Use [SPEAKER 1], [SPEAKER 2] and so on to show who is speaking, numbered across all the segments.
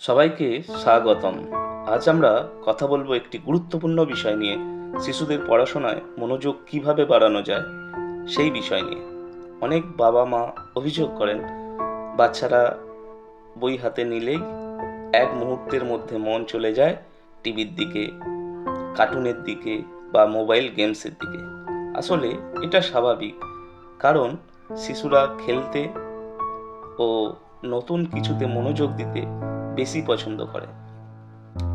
[SPEAKER 1] সবাইকে স্বাগতম। আজ আমরা কথা বলব একটি গুরুত্বপূর্ণ বিষয় নিয়ে, শিশুদের পড়াশোনায় মনোযোগ কীভাবে বাড়ানো যায় সেই বিষয় নিয়ে। অনেক বাবা মা অভিযোগ করেন, বাচ্চারা বই হাতে নিলেই এক মুহূর্তের মধ্যে মন চলে যায় টিভির দিকে, কার্টুনের দিকে বা মোবাইল গেমসের দিকে। আসলে এটা স্বাভাবিক, কারণ শিশুরা খেলতে ও নতুন কিছুতে মনোযোগ দিতে বেশি পছন্দ করে।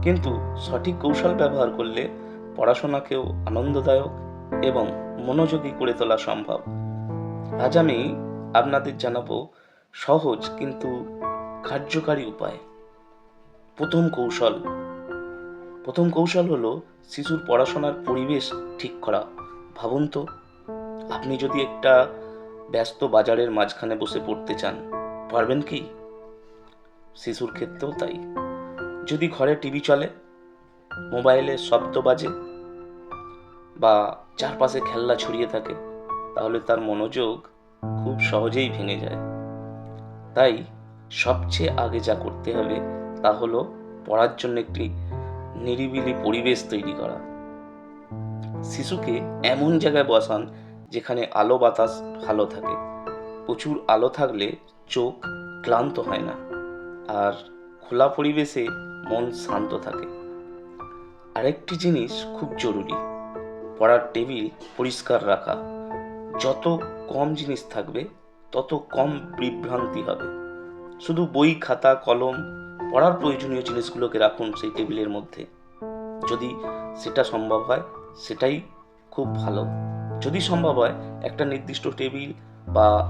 [SPEAKER 1] কিন্তু সঠিক কৌশল ব্যবহার করলে পড়াশোনাকেও আনন্দদায়ক এবং মনোযোগী করে তোলা সম্ভব। আজ আমি আপনাদের জানাব সহজ কিন্তু কার্যকারী উপায়। প্রথম কৌশল। প্রথম কৌশল হলো শিশুর পড়াশোনার পরিবেশ ঠিক করা। ভাবুন তো, আপনি যদি একটা ব্যস্ত বাজারের মাঝখানে বসে পড়তে চান, পারবেন কি? শিশুর ক্ষেত্রেও তাই। যদি ঘরে টিভি চলে, মোবাইলে শব্দ বাজে, বা চারপাশে খেলনা ছড়িয়ে থাকে, তাহলে তার মনোযোগ খুব সহজেই ভেঙে যায়। তাই সবচেয়ে আগে যা করতে হবে, তা হলো পড়ার জন্য একটি নিরিবিলি পরিবেশ তৈরি করা। শিশুকে এমন জায়গায় বসান, যেখানে আলো বাতাস ভালো থাকে। প্রচুর আলো থাকলে চোখ ক্লান্ত হয় না। আর খোলা পরিবেশে মন শান্ত থাকে। আরেকটি জিনিস খুব জরুরি, পড়ার টেবিল পরিষ্কার রাখা। যত কম জিনিস থাকবে, তত কম বিভ্রান্তি হবে। শুধু বই, খাতা, কলম, পড়ার প্রয়োজনীয় জিনিসগুলোকে রাখুন সেই টেবিলের মধ্যে। যদি সেটা সম্ভব হয়, সেটাই খুব ভালো। যদি সম্ভব হয়, একটা নির্দিষ্ট টেবিল বা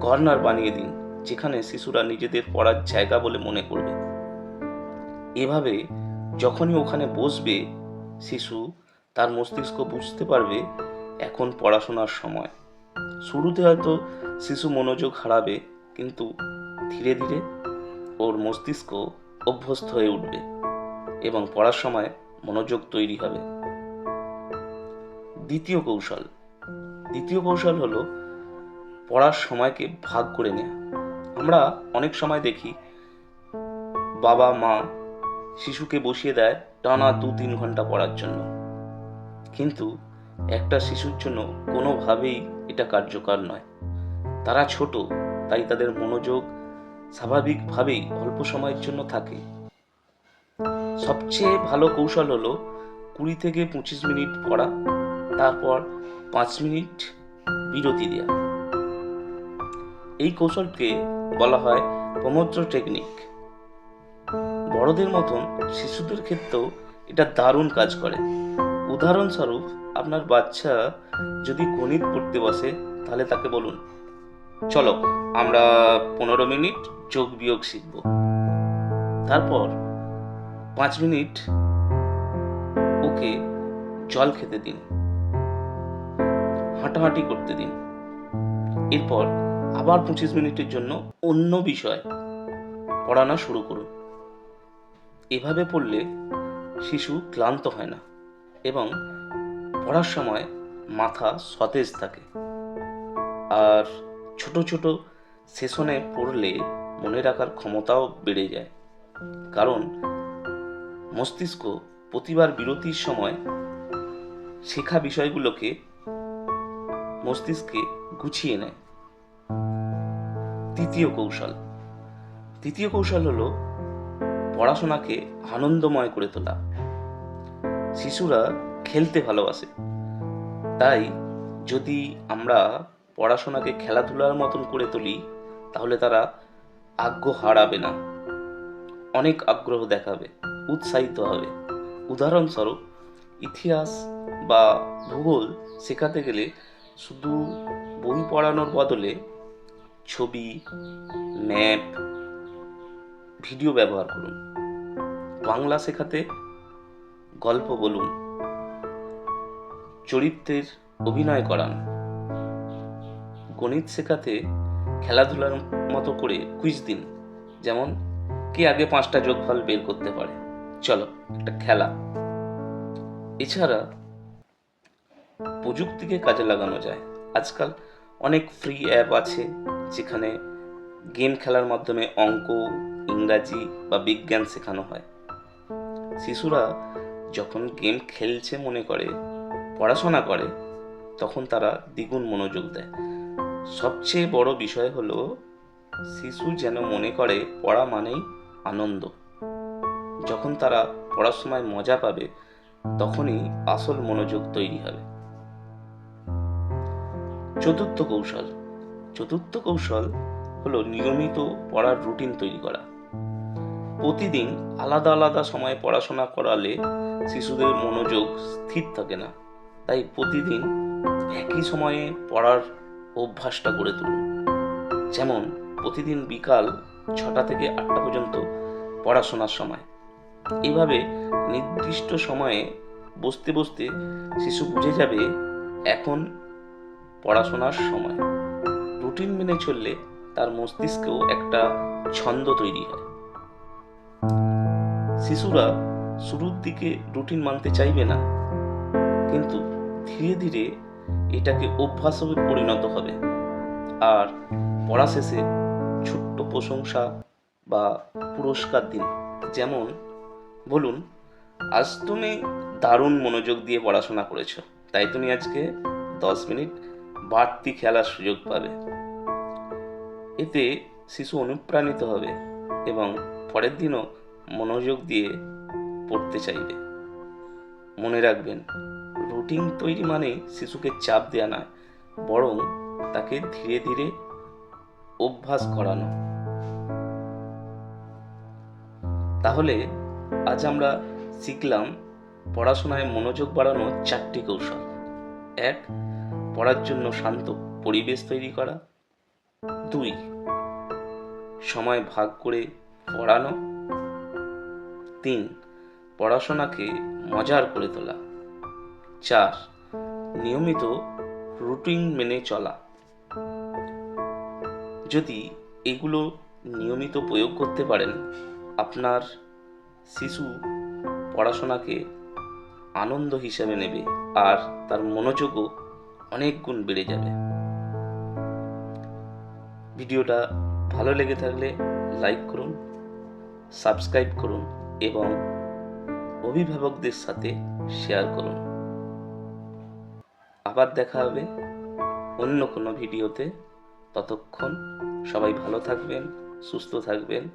[SPEAKER 1] কর্নার বানিয়ে দিন। যেখানে শিশুরা নিজেদের পড়ার জায়গা বলে মনে করবে। এভাবে যখনই ওখানে বসবে, শিশু তার মস্তিষ্ক বুঝতে পারবে এখন পড়াশোনার সময়। শুরুতে হয়তো শিশু মনোযোগ হারাবে, কিন্তু ধীরে ধীরে ওর মস্তিষ্ক অভ্যস্ত হয়ে উঠবে এবং পড়ার সময় মনোযোগ তৈরি হবে। দ্বিতীয় কৌশল। দ্বিতীয় কৌশল হলো পড়ার সময়কে ভাগ করে নেওয়া আমরা অনেক সময় দেখি, বাবা, মা শিশুকে বসিয়ে দেয় টানা দু, তিন ঘণ্টা পড়ার জন্য। কিন্তু একটা শিশুর জন্য কোনোভাবেই এটা কার্যকর নয়। তারা ছোট, তাই তাদের মনোযোগ স্বাভাবিকভাবেই অল্প সময়ের জন্য থাকে। সবচেয়ে ভালো কৌশল হলো কুড়ি থেকে পঁচিশ মিনিট পড়া, তারপর পাঁচ মিনিট বিরতি দেওয়া এই কৌশলকে বলা হয় প্রমোদ্র টেকনিক বড়দের মতন শিশুদের ক্ষেত্রেও এটা দারুণ কাজ করে। উদাহরণস্বরূপ, আপনার বাচ্চা যদি গণিত পড়তে বসে, তাহলে তাকে বলুন, চলো, আমরা পনেরো মিনিট যোগ বিয়োগ শিখব। তারপর পাঁচ মিনিট ওকে জল খেতে দিন, হাঁটাহাঁটি করতে দিন। এরপর আবার পঁচিশ মিনিটের জন্য অন্য বিষয় পড়ানো শুরু করুন। এভাবে পড়লে শিশু ক্লান্ত হয় না এবং পড়ার সময় মাথা সতেজ থাকে। আর ছোট ছোট সেশনে পড়লে মনে রাখার ক্ষমতাও বেড়ে যায়। কারণ মস্তিষ্ক প্রতিবার বিরতির সময় শেখা বিষয়গুলোকে মস্তিষ্কে গুছিয়ে নেয়। তৃতীয় কৌশল। তৃতীয় কৌশল হলো পড়াশোনাকে আনন্দময় করে তোলা। শিশুরা খেলতে ভালোবাসে। তাই যদি আমরা পড়াশোনাকে খেলাধুলার মতন করে তুলি, তাহলে তারা আগ্রহ হারাবে না। অনেক আগ্রহ দেখাবে, উৎসাহিত হবে। উদাহরণস্বরূপ, ইতিহাস বা ভূগোল শেখাতে গেলে শুধু বই পড়ানোর বদলে ছবি ম্যাপ ভিডিও ব্যবহার করুন। বাংলা শেখাতে গল্প বলুন, চরিত্রের অভিনয় করান। গণিত শেখাতে খেলাধুলার মতো করে কুইজ দিন, যেমন কে আগে পাঁচটা যোগফল বের করতে পারে। চলো, একটা খেলা। এছাড়া প্রযুক্তিকে কাজে লাগানো যায়। আজকাল অনেক ফ্রি অ্যাপ আছে। যেখানে গেম খেলার মাধ্যমে অঙ্ক, ইংরাজি বা বিজ্ঞান শেখানো হয়। শিশুরা যখন গেম খেলছে মনে করে, পড়াশোনা করে, তখন তারা দ্বিগুণ মনোযোগ দেয়। সবচেয়ে বড় বিষয় হলো, শিশু যেন মনে করে পড়া মানেই আনন্দ। যখন তারা পড়ার সময় মজা পাবে, তখনই আসল মনোযোগ তৈরি হবে। চতুর্থ কৌশল। চতুর্থ কৌশল হলো নিয়মিত পড়ার রুটিন তৈরি করা। প্রতিদিন আলাদা আলাদা সময়ে পড়াশোনা করালে শিশুদের মনোযোগ স্থির থাকে না। তাই প্রতিদিন একই সময়ে পড়ার অভ্যাসটা গড়ে তুলুন। যেমন প্রতিদিন বিকাল ছটা থেকে আটটা পর্যন্ত পড়াশোনার সময়। এভাবে নির্দিষ্ট সময়ে বসতে বসতে শিশু বুঝে যাবে এখন পড়াশোনার সময়। রুটিন মেনে চললে তার মস্তিষ্কেও একটা ছন্দ তৈরি হয়। শিশুরা শুরুর দিকে রুটিন মানতে চাইবে না, কিন্তু ধীরে ধীরে এটাকে অভ্যাসে পরিণত হবে। আর পড়া শেষে ছোট্ট প্রশংসা বা পুরস্কার দিন। যেমন, বলুন, আজ তুমি দারুণ মনোযোগ দিয়ে পড়াশোনা করেছ, তাই তুমি আজকে দশ মিনিট বাড়তি খেলার সুযোগ পাবে। এতে শিশু অনুপ্রাণিত হবে এবং পরের দিনও মনোযোগ দিয়ে পড়তে চাইবে। মনে রাখবেন, রুটিন তৈরি মানে শিশুকে চাপ দেওয়া নয়, বরং তাকে ধীরে ধীরে অভ্যাস করানো। তাহলে আজ আমরা শিখলাম পড়াশোনায় মনোযোগ বাড়ানোর চারটি কৌশল। এক, পড়ার জন্য শান্ত পরিবেশ তৈরি করা। দুই। সময় ভাগ করে পড়ানো। তিন, পড়াশোনাকে মজার করে তোলা। চার, নিয়মিত রুটিন মেনে চলা। যদি এগুলো নিয়মিত প্রয়োগ করতে পারেন, আপনার শিশু পড়াশোনাকে আনন্দ হিসেবে নেবে আর তার মনোযোগও অনেক গুণ বেড়ে যাবে। ভিডিওটা ভালো লেগে থাকলে লাইক করুন, সাবস্ক্রাইব করুন এবং অভিভাবকদের সাথে শেয়ার করুন। আবার দেখা হবে অন্য কোনো ভিডিওতে। ততক্ষণ সবাই ভালো থাকবেন, সুস্থ থাকবেন।